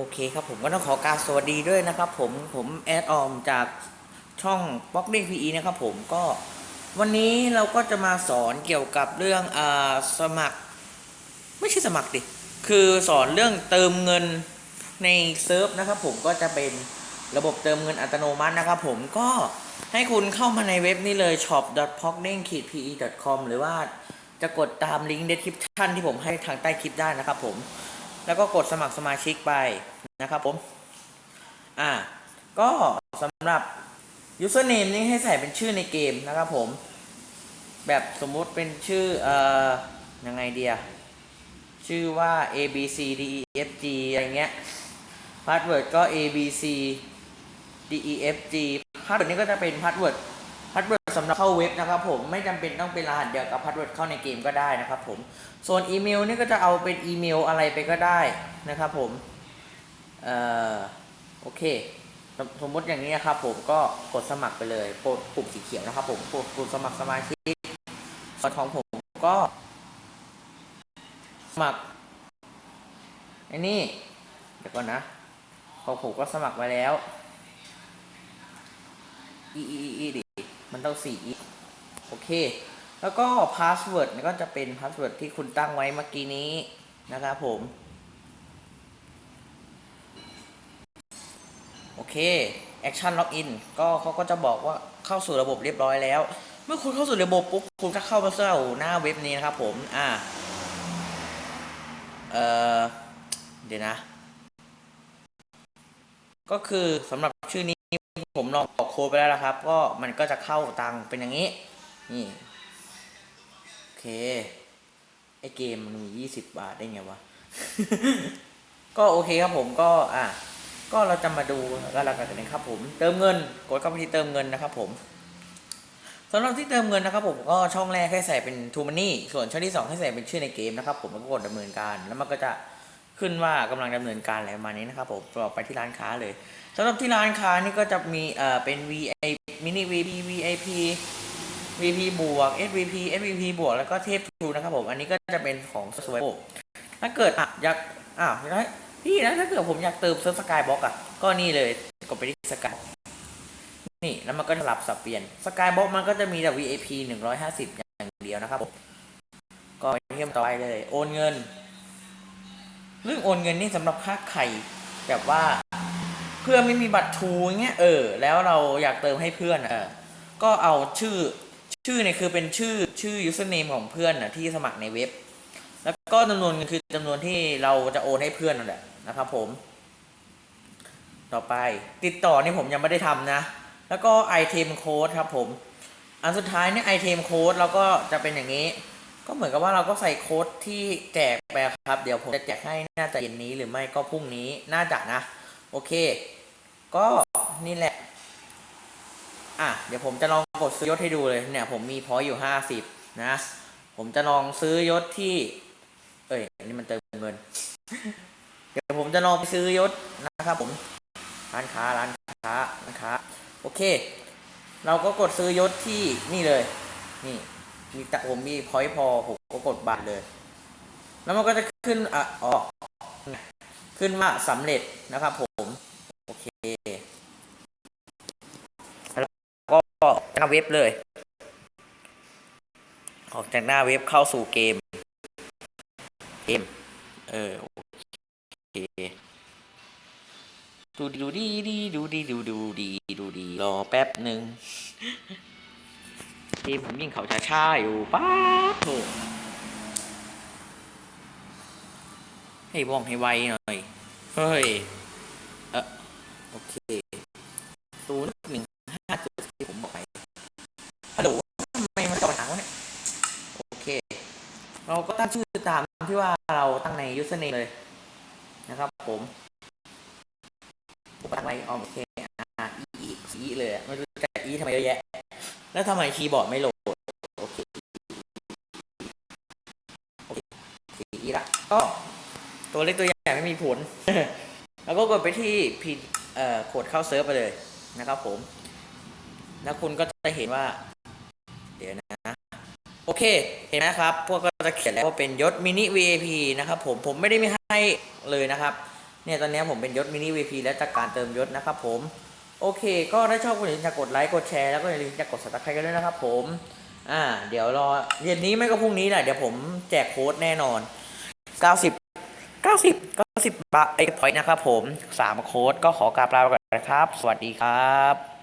โอเคครับผมก็ต้องขอกรารสวัสดีด้วยนะครับผมผมแอดออมจากช่องบล็อกเด้งพีนะครับผมก็วันนี้เราก็จะมาสอนเกี่ยวกับเรื่องอ่าสมัคร ไม่ใช่สมัครดิคือสอนเรื่องเติมเงินในเซิร์ฟนะครับผมก็จะเป็นระบบเติมเงินอัตโนมัตินะครับผมก็ให้คุณเข้ามาในเว็บนี้เลย shop.pockding-pe.com หรือว่าจะกดตามลิงก์ description ที่ผมให้ทางใต้คลิปได้นะครับผม แล้วก็กดสมัครสมาชิกไปนะครับผม อ่า ก็สำหรับ username นี่ให้ใส่เป็นชื่อในเกมนะครับผม แบบสมมุติเป็นชื่อ เอ่อ ยังไงเดียชื่อว่า a b c d e f g อะไรเงี้ย พาสเวิร์ดก็ a b c d e f g พาสเวิร์ดนี้ก็จะเป็นพาสเวิร์ด พาสเวิร์ดสำหรับเข้าเว็บนะครับผมไม่จำเป็นต้องเป็นรหัสเดียวกับพาสเวิร์ดเข้าในเกมก็ได้นะครับผมส่วนอีเมลนี่ก็จะเอาเป็นอีเมลอะไรไปก็ได้นะครับผมเอ่อโอเคสมมติอย่างนี้นะครับผมก็กดสมัครไปเลยกดปุ่มสีเขียวนะครับผมกดปุ่มสมัครสมาชิกส่วนของผมก็ สมัครไอ้นี่เดี๋ยวก่อนนะของผมก็สมัครไว้แล้วอีอีอีอีดิ มันต้องสี่โอเค แล้วก็พาสเวิร์ดก็จะเป็นพาสเวิร์ดที่คุณตั้งไว้เมื่อกี้นี้นะครับผม โอเค Action Login ก็เขาก็จะบอกว่าเข้าสู่ระบบเรียบร้อยแล้ว เมื่อคุณเข้าสู่ระบบปุ๊บ คุณก็เข้ามาเสื้อหน้าเว็บนี้นะครับผม อ่า เอ่อ เดี๋ยวนะ ก็คือสำหรับชื่อนี้ ผมลองออกโค้ดไปแล้วนะครับ ก็มันก็จะเข้าตังเป็นอย่างนี้ นี่ โอเค ไอเกมมันมียี่สิบบาทได้ไงวะ ก็โอเคครับผมก็อะก็เราจะมาดูกันแล้วกันนะครับผม เติมเงิน กดเข้าไปที่เติมเงินนะครับผมสำหรับที่เติมเงินนะครับผมก็ช่องแรกให้ใส่เป็น t ูมันนี่ส่วนช่องที่สองให้ใส่เป็นชื่อในเกมนะครับผมแล้วก็กดดำเนินการแล้วมันก็จะขึ้นว่ากำลังดำเนินการอะไรประมาณนี้นะครับผมต่อไปที่ร้านค้าเลย สำหรับที่ร้านค้านี่ก็จะมีเอ่อเป็น VI มินิ VP VIP VP บวก SVP SVP บวกแล้วก็เทพทูนะครับผม อันนี้ก็จะเป็นของสวยถ้าเกิดอะอยากอ้าวแล้วพี่นะถ้าเกิดผมอยากเติมเซิร์ฟสกายบ็อกอะ ก็นี่เลยกดไปที่สกายนี่แล้วมันก็สลับสับเปลี่ยนสกายบ็อกมันก็จะมีแต่ VIP 150 อย่างเดียวนะครับผมก็ไปเที่ยมต่อไปเลย โอนเงิน เรื่องโอนเงินนี่สำหรับค่าไข่แบบว่า พื่อนไม่มีบัตรทูเงี้ยเออ แล้วเราอยากเติมให้เพื่อนเออก็เอาชื่อชื่อเนี่ยคือเป็นชื่อชื่อ username ของเพื่อนนะที่สมัครในเว็บ แล้วก็จำนวนเงินคือจำนวนที่เราจะโอนให้เพื่อนนั่นแหละนะครับผม ต่อไปติดต่อนี่ผมยังไม่ได้ทำนะ แล้วก็ไอเทมโค้ดครับผม อันสุดท้ายเนี่ยไอเทมโค้ดเราก็จะเป็นอย่างนี้ ก็เหมือนกับว่าเราก็ใส่โค้ดที่แจกไปครับ เดี๋ยวผมจะแจกให้น่าจะเย็นนี้หรือไม่ก็พรุ่งนี้น่าจะนะ โอเค ก็นี่แหละ อะ เดี๋ยวผมจะลองกดซื้อยศให้ดูเลยเนี่ย ผมมีพออยู่ห้าสิบนะ ผมจะลองซื้อยศที่ เอ้ยอันนี้มันเติมเงิน เดี๋ยวผมจะลองไปซื้อยศนะครับผม ร้านค้าร้านค้าร้านค้าโอเค เราก็กดซื้อยศที่นี่เลย นี่ มีแต่ผมมีพอยพอผมก็กดบัตรเลย แล้วมันก็จะขึ้นอะอ๋อขึ้นว่าสำเร็จนะครับผม โอเค แล้ว ก็หน้าเว็บเลย ออกจากหน้าเว็บเข้าสู่เกม เกม เออโอเคดูดีดูดีดีดูดีดูดูดีดูดีรอแป๊บหนึ่งเกมผมยิ่งเขาช้าๆอยู่ป๊าโถให้ว่องให้ไวหน่อย เฮ้ย เราก็ตั้งชื่อตามที่ว่าเราตั้งใน username เลยนะครับผมตั้งไว้อ๋อโอเคอ่าอีอีเลยไม่รู้จะอีทำไมเยอะแยะ แล้วทำไมคีย์บอร์ดไม่โหลดโอเคโอเคอีละก็ตัวเล็กตัวใหญ่ไม่มีผล แล้วก็กดไปที่พินเอ่อโคดเข้าเซิร์ฟไปเลยนะครับผม แล้วคุณก็จะเห็นว่า เดี๋ยวนะ โอเค เห็นไหมครับ พวกก็ จะเขียนแล้วว่าเป็นยศมินิ VIP นะครับผมผมไม่ได้ไม่ให้เลยนะครับเนี่ยตอนนี้ผมเป็นยศมินิวีพีและจากการเติมยศนะครับผมโอเค ก็ถ้าชอบก็อย่าลืมกดไลค์กดแชร์แล้วก็อย่าลืมจะกด subscribe กันด้วยนะครับผมอ่าเดี๋ยวรอเย็นนี้ไม่ก็พรุ่งนี้แหละเดี๋ยวผมแจกโค้ดแน่นอน 90 90 90บาทไอ้พอยต์นะครับผม3โค้ดก็ขอกราบลาไปก่อนนะครับ สวัสดีครับ